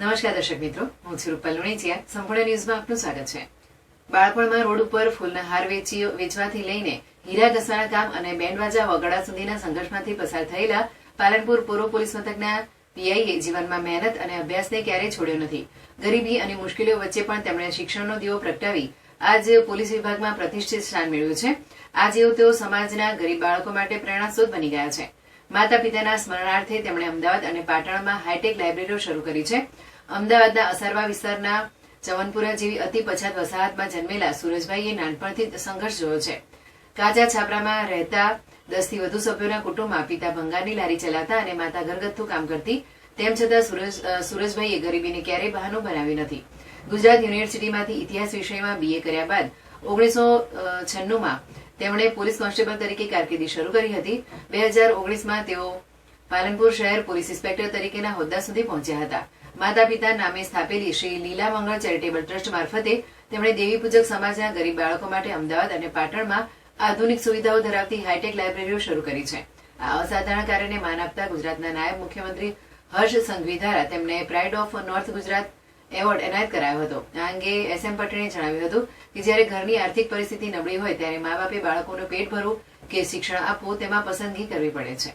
નમસ્કાર દર્શક મિત્રો, હું છું રૂપલ લુણીચિયા. સંપૂર્ણ ન્યૂઝમાં આપનું સ્વાગત છે. બાળપણમાં રોડ ઉપર ફૂલના હાર વેચી વેચવાથી લઈને હીરા ઘસવાના કામ અને બેન્ડવાજા વગાડા સુધીના સંઘર્ષમાંથી પસાર થયેલા પાલનપુર પૂર્વ પોલીસ મથકના પીઆઈએ જીવનમાં મહેનત અને અભ્યાસને ક્યારેય છોડ્યો નથી. ગરીબી અને મુશ્કેલીઓ વચ્ચે પણ તેમણે શિક્ષણનો દીવો પ્રગટાવી આજ પોલીસ વિભાગમાં પ્રતિષ્ઠિત સ્થાન મેળવ્યું છે. આજે તેઓ સમાજના ગરીબ બાળકો માટે પ્રેરણાસ્ત્રોત બની ગયા છે. માતા પિતાના સ્મરણાર્થે તેમણે અમદાવાદ અને પાટણમાં હાઈટેક લાઇબ્રેરીઓ શરૂ કરી છે. અમદાવાદના અસારવા વિસ્તારના ચવનપુરા જેવી અતિ પછાત વસાહતમાં જન્મેલા સુરજભાઈએ નાનપણથી સંઘર્ષ જોયો છે. કાચા છાપરામાં રહેતા દસથી વધુ સભ્યોના કુટુંબમાં પિતા ભંગારની લારી ચલાવતા અને માતા ઘરગથ્થુ કામ કરતી, તેમ છતાં સુરજ સુરજભાઈએ ગરીબીને ક્યારેય બહાનું બનાવ્યું નથી. ગુજરાત યુનિવર્સિટીમાંથી ઇતિહાસ વિષયમાં બીએ કર્યા બાદ ઓગણીસો છન્નુંમાં તેમણે પોલીસ કોન્સ્ટેબલ તરીકે કારકિર્દી શરૂ કરી હતી. બે હજાર ઓગણીસમાં તેઓ પાલનપુર શહેર પોલીસ ઇન્સ્પેક્ટર તરીકેના હોદ્દા સુધી પહોંચ્યા હતા. માતા પિતા નામે સ્થાપેલી શ્રી લીલા મંગળ ચેરિટેબલ ટ્રસ્ટ મારફતે તેમણે દેવી પૂજક સમાજના ગરીબ બાળકો માટે અમદાવાદ અને પાટણમાં આધુનિક સુવિધાઓ ધરાવતી હાઈટેક લાઇબ્રેરીઓ શરૂ કરી છે. આ અસાધારણ કાર્યને માન આપતા ગુજરાતના નાયબ મુખ્યમંત્રી હર્ષ સંઘવી દ્વારા તેમને Pride of North Gujarat Award એનાયત કરાયો હતો. આ અંગે એસ એમ પટેલે જણાવ્યું હતું કે જ્યારે ઘરની આર્થિક પરિસ્થિતિ નબળી હોય ત્યારે મા બાપે બાળકોનું પેટ ભરવું કે શિક્ષણ આપવું તેમાં પસંદગી કરવી પડે છે.